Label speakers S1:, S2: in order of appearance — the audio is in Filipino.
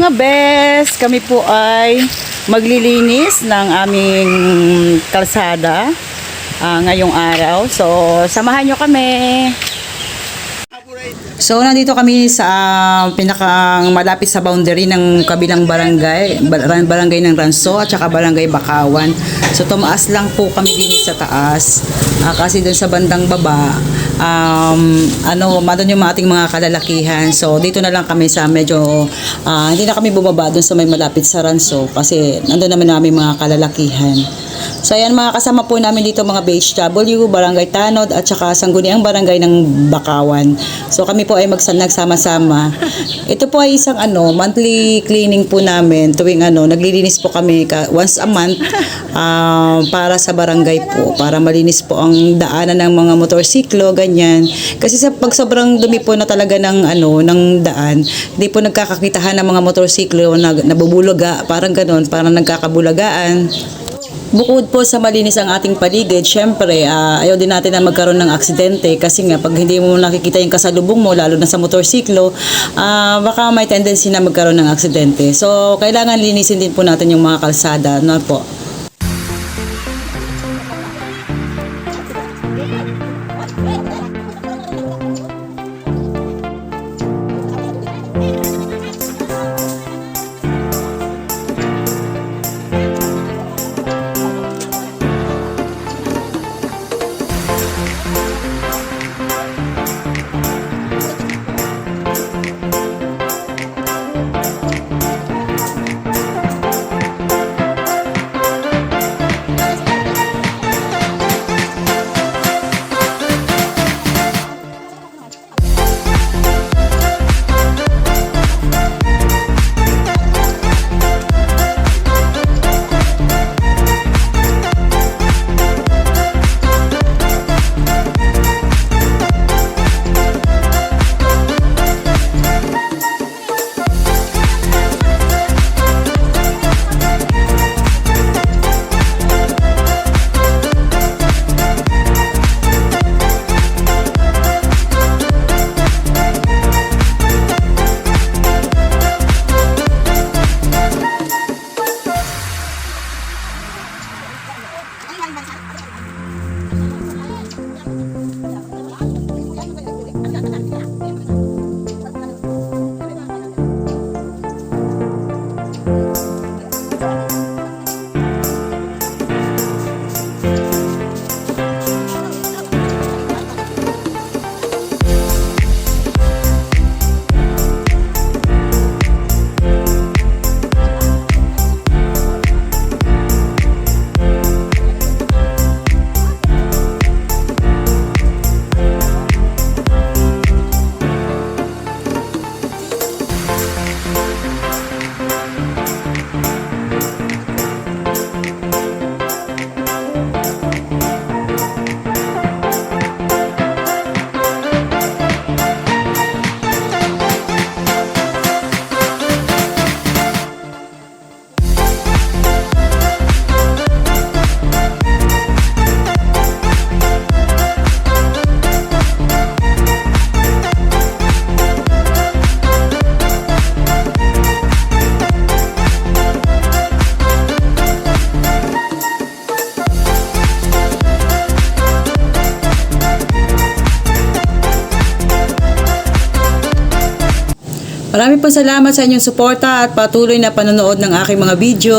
S1: mga best! Kami po ay maglilinis ng aming kalsada ah, ngayong araw. So, samahan nyo kami. So, nandito kami sa ah, pinakang malapit sa boundary ng kabilang barangay, bar- barangay ng Ranso at saka barangay Bakawan. So, tumaas lang po kami din sa taas Ah, kasi dun sa bandang baba, um, ano, madon yung ating mga kalalakihan. So, dito na lang kami sa medyo, ah, hindi na kami bumaba dun sa may malapit sa Ranso kasi nandun naman namin mga kalalakihan. So ayan mga kasama po namin dito mga BHW, Barangay Tanod at saka Sangguniang Barangay ng Bakawan. So kami po ay nagsama-sama. Ito po ay isang ano, monthly cleaning po namin tuwing ano, naglilinis po kami ka, once a month ah, para sa barangay po, para malinis po ang daanan ng mga motorsiklo, ganyan. Kasi sa pag sobrang dumi po na talaga ng ano, ng daan, hindi po nagkakakitahan ng mga motorsiklo na nabubulaga, parang ganun, parang nagkakabulagaan. Bukod po sa malinis ang ating paligid, syempre, ah, ayaw din natin na magkaroon ng aksidente kasi nga pag hindi mo nakikita yung kasalubong mo, lalo na sa motorsiklo, ah, baka may tendency na magkaroon ng aksidente. So, kailangan linisin din po natin yung mga kalsada, no po? Marami po salamat sa inyong suporta at patuloy na panonood ng aking mga video.